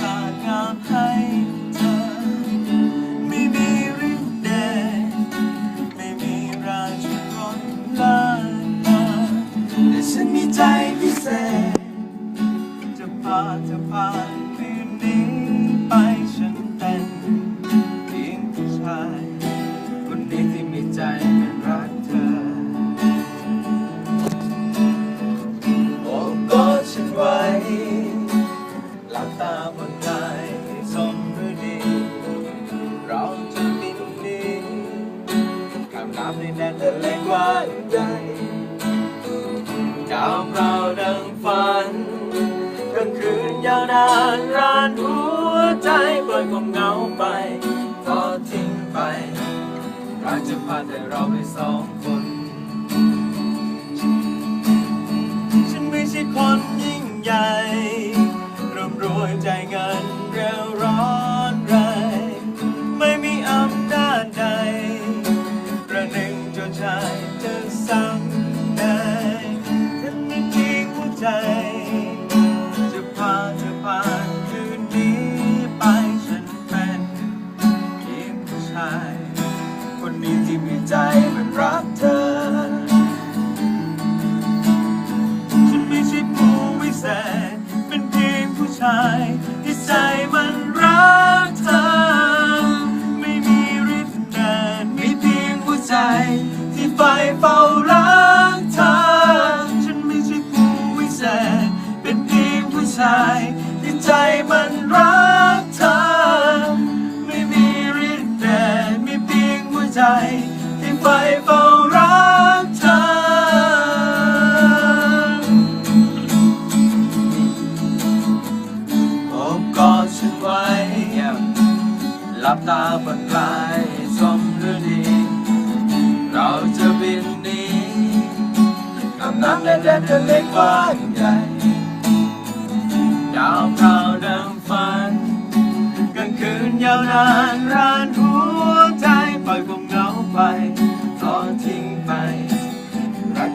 ประสานงามให้เธอ ไม่มีฤทธิ์เดชไม่มีราชรสลานนาแต่ฉันมีใจพิเศษ จะพาเธอผ่าคืนนี้ไปฉันเป็นเพียงผู้ชายคนนี้ที่มีใจ ดานรานหัวใจปล่อยความเหงาไปทอทิ้งไปรักจะพาแต่เราไปสองคน คนนี้ที่มีใจมันรักเธอ ฉันไม่ใช่ผู้วิเศษ เป็นเพียงผู้ชาย ที่ใจมันรักเธอ ไม่มีฤทธิ์เดชมีเพียงหัวใจ ที่ไฟเฝ้ารักเธอ ฉันไม่ใช่ผู้วิเศษ เป็นเพียงผู้ชาย ที่ใจมันรัก ไฟเฝ้ารักเธอ โอบกอดฉันไว้หลับตาผ่อนคลายสมฤดี เราจะบินหนีข้ามน้ำและแดนทะเลกว้างใหญ่ ดาวพราวดังฝันกลางคืนยาวนานรานหัวใจปล่อยความเหงาไป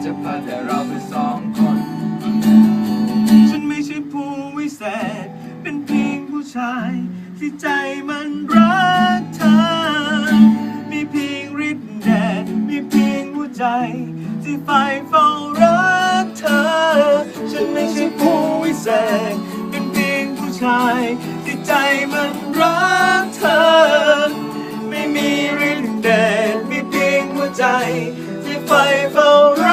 จะพาแต่เราไปสองคน ฉันไม่ใช่ผู้วิเศษ เป็นเพียงผู้ชาย ที่ใจมันรักเธอ มีเพียงฤทธิ์แดด มีเพียงหัวใจ ที่ไฟเฝ้ารักเธอ ฉันไม่ใช่ผู้วิเศษ เป็นเพียงผู้ชาย ที่ใจมันรักเธอ ไม่มีฤทธิ์แดด มีเพียงหัวใจ ที่ไฟเฝ้ารัก